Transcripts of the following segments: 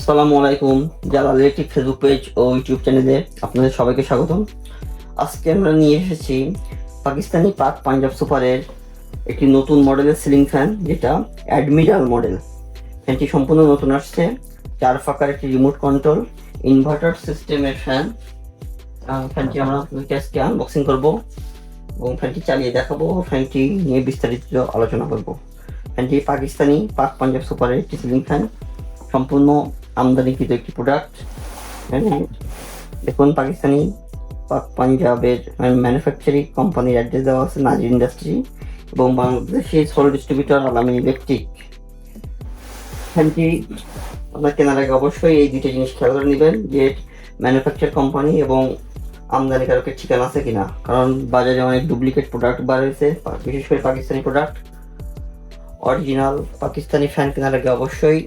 আসসালামু আলাইকুম Jalal electric Facebook page ও ইউটিউব চ্যানেলে আপনাদের সবাইকে স্বাগতম। আজকে আমরা নিয়ে এসেছি পাকিস্তানি পাক পাঞ্জাব সুপারের একটি নতুন মডেলের সিলিং ফ্যান যেটা অ্যাডমিরাল মডেল ফ্যানটি সম্পূর্ণ নতুন আসছে, চার ফাঁকার একটি রিমোট কন্ট্রোল ইনভার্টার সিস্টেমের ফ্যান ফ্যানটি আমরা আপনাদেরকে আজকে আনবক্সিং করব এবং ফ্যানটি চালিয়ে দেখাবো ফ্যানটি নিয়ে বিস্তারিত আলোচনা করব। ফ্যানটি পাকিস্তানি পাক পাঞ্জাব সুপারের একটি সিলিং ফ্যান সম্পূর্ণ আমদানিকৃত একটি প্রোডাক্ট দেখুন, পাকিস্তানি পাক পাঞ্জাবের ম্যানুফ্যাকচারিং কোম্পানির অ্যাড্রেস দেওয়া আছে, নাজির ইন্ডাস্ট্রি এবং Bangladeshi sole distributor Alamin electric ফ্যানটি আপনার কেনার আগে অবশ্যই এই দুটো জিনিস খেয়াল করে নেবেন, যে ম্যানুফ্যাকচার কোম্পানি এবং আমদানিকারকের ঠিকানা আছে কিনা। কারণ বাজারে অনেক ডুপ্লিকেট প্রোডাক্ট বার হয়েছে বিশেষ করে Pakistani product original Pakistani fan কেনার আগে অবশ্যই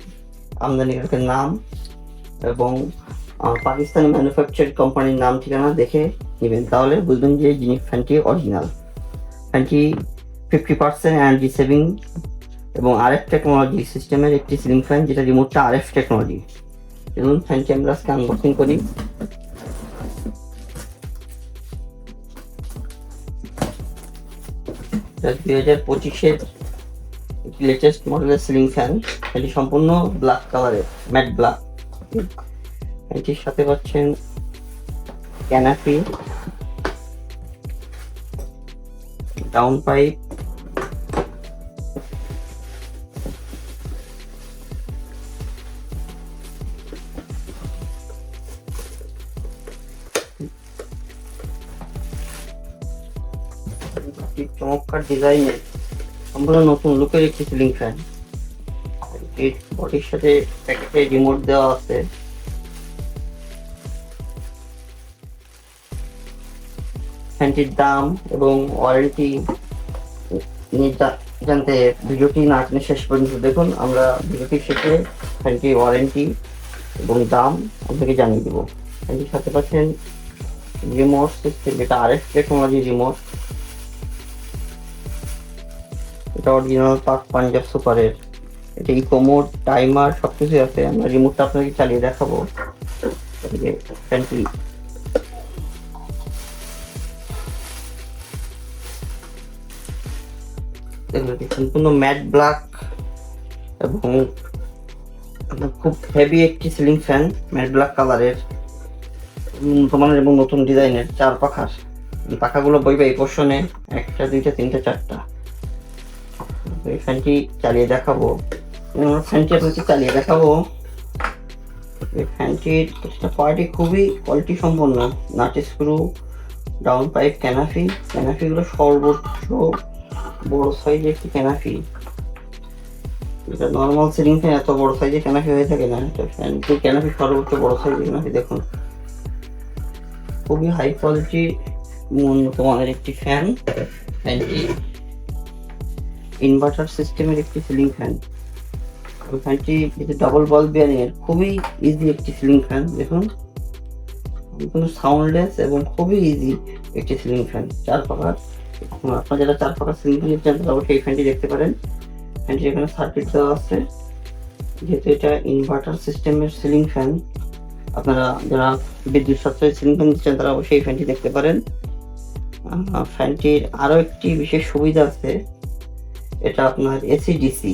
আমদানিকারকের নাম এবং পাকিস্তানি ম্যানুফ্যাকচার কোম্পানির নাম ঠিকানা দেখে নেবেন। তাহলে বুঝবেন যে জিনিস ফ্যানটি অরিজিনাল ফ্যানটি ফিফটি পার্সেন্ট এনার্জি সেভিং এবং আরএফ টেকনোলজি সিস্টেমের একটি সিলিং ফ্যান যেটা রিমোটটা আরএফ টেকনোলজি এবং ফ্যানটি আমরা আজকে আনবক্সিং করি। দুই হাজার পঁচিশের লেটেস্ট মডেলের সিলিং ফ্যান এটি সম্পূর্ণ ব্ল্যাক কালারের ম্যাট ব্ল্যাক এটির সাথে পাচ্ছেন ক্যানাপি ডাউন পাইপ চমৎকার ডিজাইনের সম্পূর্ণ নতুন লুকের একটি সিলিং ফ্যান এর বডির সাথে প্যাকেটে রিমোট দেওয়া আছে। ফ্যানটির দাম এবং ওয়ারেন্টি জানতে ভিডিওটি না টেনে শেষ পর্যন্ত দেখুন। আমরা ভিডিওটি শেষে ফ্যানটির ওয়ারেন্টি এবং দাম আপনাকে জানিয়ে দেবো। ফ্যানটির সাথে পাচ্ছেন রিমোট সিস্টেম যেটা আরএফ টেকনোলজি রিমোট এটা অরিজিনাল পাক পাঞ্জাব সুপারের এটা ইকোমোড টাইমার সব কিছুই আছে। আমরা রিমোটটা আপনাকে চালিয়ে দেখাবো। সম্পূর্ণ ম্যাট ব্ল্যাক এবং খুব হেভি একটি সিলিং ফ্যান ম্যাট ব্ল্যাক কালারের উন্নতমানের এবং নতুন ডিজাইনের চার পাখার। পাখাগুলো বইবে এই পোর্শনে একটা, দুইটা, তিনটা, চারটা। এই ফ্যানটি চালিয়ে দেখাবো। ফ্যানটি আপনাকে চালিয়ে দেখাবো। এই ফ্যানটির পার্টি খুবই কোয়ালিটি সম্পন্ন। Nut screw down pipe canopy ক্যানাফিগুলো সর্বোচ্চ বড় সাইজের একটি ক্যানাফি এটা নর্মাল সিলিং ফ্যান এত বড় সাইজের ক্যানাফি হয়ে থাকে না। এটা ফ্যানটি ক্যানাফি সর্বোচ্চ বড় সাইজের ক্যানাফি দেখুন। খুবই হাই কোয়ালিটি উন্নত মানের একটি ফ্যান ফ্যানটি ইনভার্টার সিস্টেমের একটি সিলিং ফ্যান ফ্যানটি যেটা ডাবল বল বিয়ারিংয়ের খুবই ইজি একটি সিলিং ফ্যান দেখুন। কোনো সাউন্ডলেস এবং খুবই ইজি একটি সিলিং ফ্যান চার পাখার আপনারা যারা চার পাখার সিলিং ফ্যান চান, তারা অবশ্যই এই ফ্যানটি দেখতে পারেন। ফ্যানটি এখানে সার্কিট দেওয়া আছে। যেহেতু এটা ইনভার্টার সিস্টেমের সিলিং ফ্যান আপনারা যারা বিদ্যুৎ সাশ্রয়ী সিলিং ফ্যান চান, তারা অবশ্যই এই ফ্যানটি দেখতে পারেন। ফ্যানটির আরও একটি বিশেষ সুবিধা আছে। এটা আপনার এসি ডিসি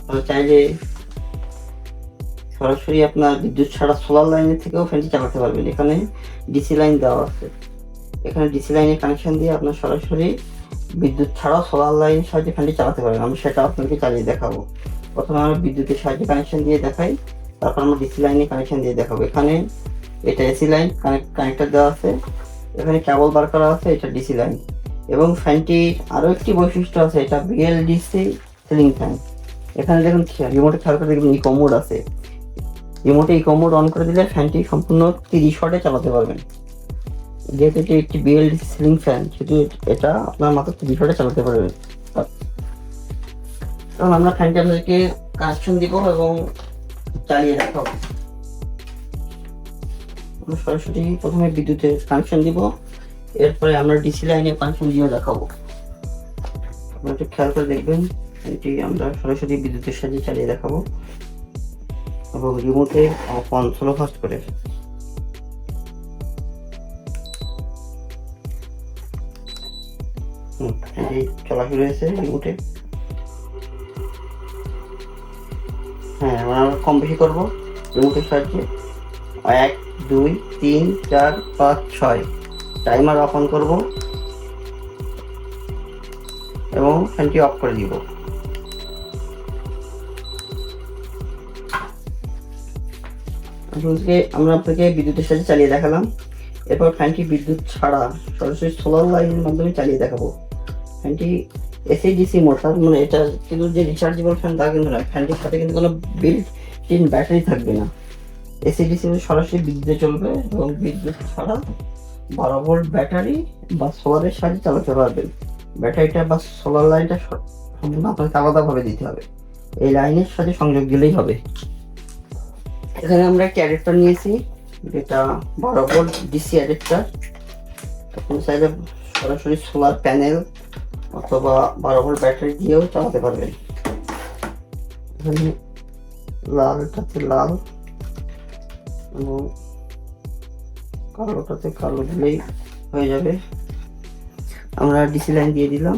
আপনারা চাইলে সরাসরি আপনার বিদ্যুৎ ছাড়া সোলার লাইনের থেকেও ফ্যানটি চালাতে পারবেন। এখানে ডিসি লাইন দেওয়া আছে। এখানে ডিসি লাইনে কানেকশন দিয়ে আপনার সরাসরি বিদ্যুৎ ছাড়াও সোলার লাইনের সাহায্যে ফ্যানটি চালাতে পারবেন। আমি সেটা আপনাকে চালিয়ে দেখাবো। প্রথমে আমরা বিদ্যুতের সাহায্যে কানেকশন দিয়ে দেখাই, তারপর আমরা ডিসি লাইনে কানেকশন দিয়ে দেখাবো। এখানে এটা এসি লাইন কানেক্ট কানেক্টর দেওয়া আছে। এখানে কেবল বার করা আছে, এটা ডিসি লাইন এবং ফ্যানটির আরও একটি বৈশিষ্ট্য আছে, এটা বিএলডিসি সিলিং ফ্যান এখানে দেখুন রিমোটে খেয়াল করে দেখবেন ইকো মোড আছে। রিমোটে ইকো মোড অন করে দিলে ফ্যানটি সম্পূর্ণ তিরিশ ওয়াটে চালাতে পারবেন। যেহেতু এটি একটি বিএলডিসি সিলিং ফ্যান শুধু এটা আপনার মাত্র তিরিশ ওয়াটে চালাতে পারবেন। কারণ আমরা ফ্যানটি আপনাদেরকে কানেকশন দিব এবং চালিয়ে দেখাবো। আমরা সরাসরি প্রথমে বিদ্যুতের কানেকশন দিব। এরপরে আমরা ডিসি লাইনে দিয়ে দেখাবো। আপনারা একটু খেয়াল করে দেখবেন, এটি আমরা সরাসরি বিদ্যুতের সাহায্যে চালিয়ে দেখাবো। এবং রিমোটে অন স্লো ফাস্ট করে। চলা শুরু হয়েছে রিমোটে হ্যাঁ আমরা কম বেশি করব রিমোটের সাহায্যে। এক, দুই, তিন, চার, পাঁচ, ছয়। টাইমার অফ অন করব। এবং ফ্যানটি অফ করে দিব। আজকে আমরা আপনাকে বিদ্যুতের সাথে চালিয়ে দেখালাম। এরপর ফ্যানটি বিদ্যুৎ ছাড়া সরাসরি সোলার লাইনের মাধ্যমে চালিয়ে দেখাবো। ফ্যানটি এসি ডিসি মোটর মানে এটা কিন্তু যে রিচার্জেবল ফ্যান তা কিন্তু না ফ্যানটির সাথে কিন্তু কোনো বিল্ট ইন ব্যাটারি থাকবে না। এসি ডিসি সরাসরি বিদ্যুতে চলবে এবং বিদ্যুৎ ছাড়া বারো ভোল্ট ব্যাটারি বা সোলারের সাহায্যে চালাতে পারবেন ব্যাটারিটা বা সোলার লাইনটা সম্পূর্ণ আপনাকে আলাদাভাবে দিতে হবে। এই লাইনের সাথে সংযোগ দিলেই হবে। এখানে আমরা একটা অ্যাডাপ্টার নিয়েছি। যেটা বারো ভোল্ট ডিসি অ্যাডাপ্টার আপনি চাইলে সরাসরি সোলার প্যানেল অথবা বারো ভোল্ট ব্যাটারি দিয়েও চালাতে পারবেন। এখানে লালটাতে লাল এবং কালোটাতে কালো দিলেই হয়ে যাবে। আমরা ডিসি লাইন দিয়ে দিলাম।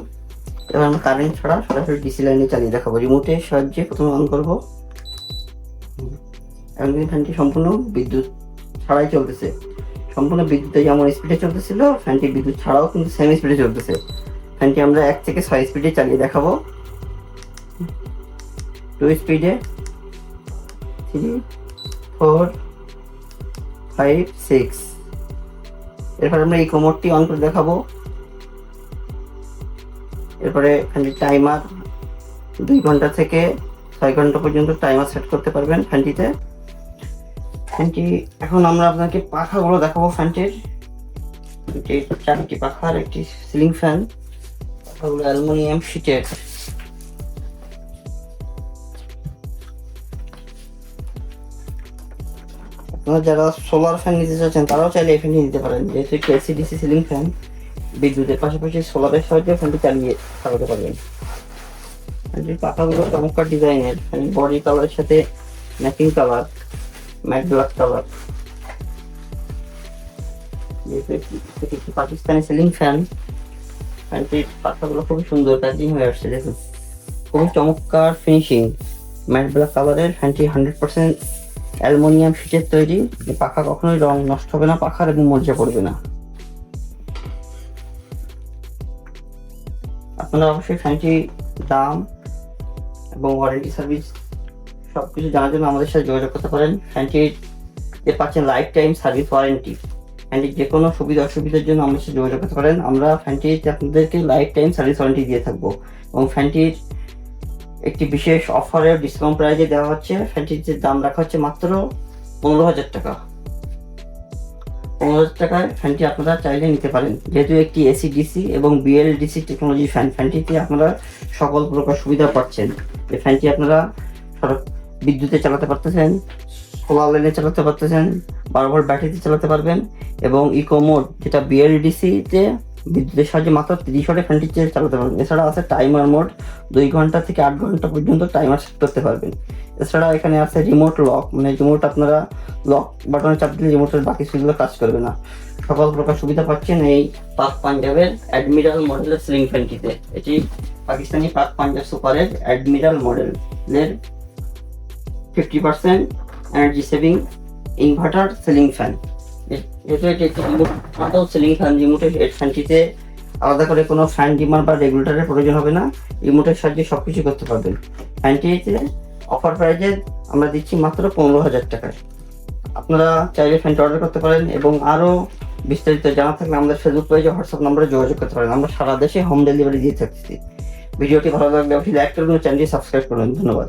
এবার আমরা কারেন্ট ছাড়া সরাসরি ডিসি লাইনে চালিয়ে দেখাবো। রিমোটের সাহায্যে প্রথমে অন করব। এখন কিন্তু ফ্যানটি সম্পূর্ণ বিদ্যুৎ ছাড়াই চলতেছে। সম্পূর্ণ বিদ্যুতে যেমন স্পিডে চলতেছিল ফ্যানটি বিদ্যুৎ ছাড়াও কিন্তু সেম স্পিডে চলতেছে। ফ্যানটি আমরা এক থেকে ছয় স্পিডে চালিয়ে দেখাবো। টু স্পিডে থ্রি ফোর ফাইভ সিক্স এরপর আমরা এই কোমরটি অন করে দেখাবো। এরপরে ফ্যানটির টাইমার দুই ঘণ্টা থেকে ছয় ঘণ্টা পর্যন্ত টাইমার সেট করতে পারবেন ফ্যানটিতে। ফ্যানটি, এখন আমরা আপনাকে পাখাগুলো দেখাবো ফ্যানটির। চারটি পাখার একটি সিলিং ফ্যান পাখাগুলো অ্যালুমিনিয়াম শিটের আপনারা যারা সোলার ফ্যান নিতে চাচ্ছেন, তারাও চাইলে এই ফ্যানটি নিতে পারেন। যেহেতু এসি ডিসি সিলিং ফ্যান বিদ্যুতের পাশাপাশি সোলারের সাহায্যে ফ্যানটি চালিয়ে চালাতে পারবেন। পাখাগুলো চমৎকার ডিজাইনের ফ্যানের বডি কালারের সাথে matching colour matte black colour যেহেতু একটি পাকিস্তানি সিলিং ফ্যান ফ্যানটির পাখাগুলো খুবই সুন্দর প্যাকিং হয়ে আসছে, দেখুন। খুবই চমৎকার ফিনিশিং ম্যাট ব্ল্যাক কালারের ফ্যানটি হান্ড্রেড পার্সেন্ট অ্যালুমিনিয়াম শিটের তৈরি। পাখা কখনোই রং নষ্ট হবে না, পাখার এবং মরিচা পড়বে না। আপনারা অবশ্যই ফ্যানটি দাম এবং ওয়ারেন্টি সার্ভিস সব কিছু জানার জন্য আমাদের সাথে যোগাযোগ করতে পারেন। ফ্যানটির যে পাচ্ছেন লাইফ টাইম সার্ভিস ওয়ারেন্টি ফ্যানটির যে কোনো সুবিধা অসুবিধার জন্য আমাদের সাথে যোগাযোগ করতে পারেন। আমরা ফ্যানটিতে আপনাদেরকে লাইফ টাইম সার্ভিস ওয়ারেন্টি দিয়ে থাকব। এবং ফ্যানটির একটি বিশেষ অফারের ডিসকাউন্ট প্রাইজে দেওয়া হচ্ছে। ফ্যানটির দাম রাখা হচ্ছে মাত্র পনেরো হাজার টাকা। পনেরো হাজার টাকায় ফ্যানটি আপনারা চাইলে নিতে পারেন। যেহেতু একটি এসি ডিসি এবং বিএলডিসি টেকনোলজি ফ্যান ফ্যানটিতে আপনারা সকল প্রকার সুবিধা পাচ্ছেন। এই ফ্যানটি আপনারা বিদ্যুতে চালাতে পারতেছেন সোলার লাইনে চালাতে পারতেছেন, বারবার ব্যাটারিতে চালাতে পারবেন এবং ইকো মোড যেটা বিএলডিসিতে বিদ্যুতের সাহায্যে মাত্র তিরিশ ওয়াটে ফ্যানটি চালাতে পারবেন। এছাড়া আছে টাইমার মোড দুই ঘণ্টা থেকে আট ঘণ্টা পর্যন্ত টাইমার সেট করতে পারবেন। এছাড়া এখানে আছে রিমোট লক মানে রিমোট আপনারা লক বাটনে চাপ দিলে রিমোটের বাকি সুবিধা কাজ করবে না। সকল প্রকার সুবিধা পাচ্ছেন এই পাক পাঞ্জাবের অ্যাডমিরাল মডেলের সিলিং ফ্যানটিতে এটি পাকিস্তানি পাক পাঞ্জাব সুপারের অ্যাডমিরাল মডেলের fifty percent energy saving inverter ceiling fan যেহেতু একটি রিমোট সিলিং এই ফ্যানটিতে আলাদা করে কোনো ফ্যান ডিমার বা রেগুলেটরের প্রয়োজন হবে না। রিমোটের সাহায্যে সব কিছু করতে পারবেন। ফ্যানটিতে অফার প্রাইজে আমরা দিচ্ছি মাত্র পনেরো হাজার টাকায় আপনারা চাইলে ফ্যানটি অর্ডার করতে পারেন এবং আরও বিস্তারিত জানা থাকলে আমাদের ফেসবুক পেজে হোয়াটসঅ্যাপ নম্বরে যোগাযোগ করতে পারেন। আমরা সারা দেশে হোম ডেলিভারি দিয়ে থাকছি। ভিডিওটি ভালো লাগলে অবশ্যই লাইক করুন চ্যানেলটি সাবস্ক্রাইব করুন। ধন্যবাদ।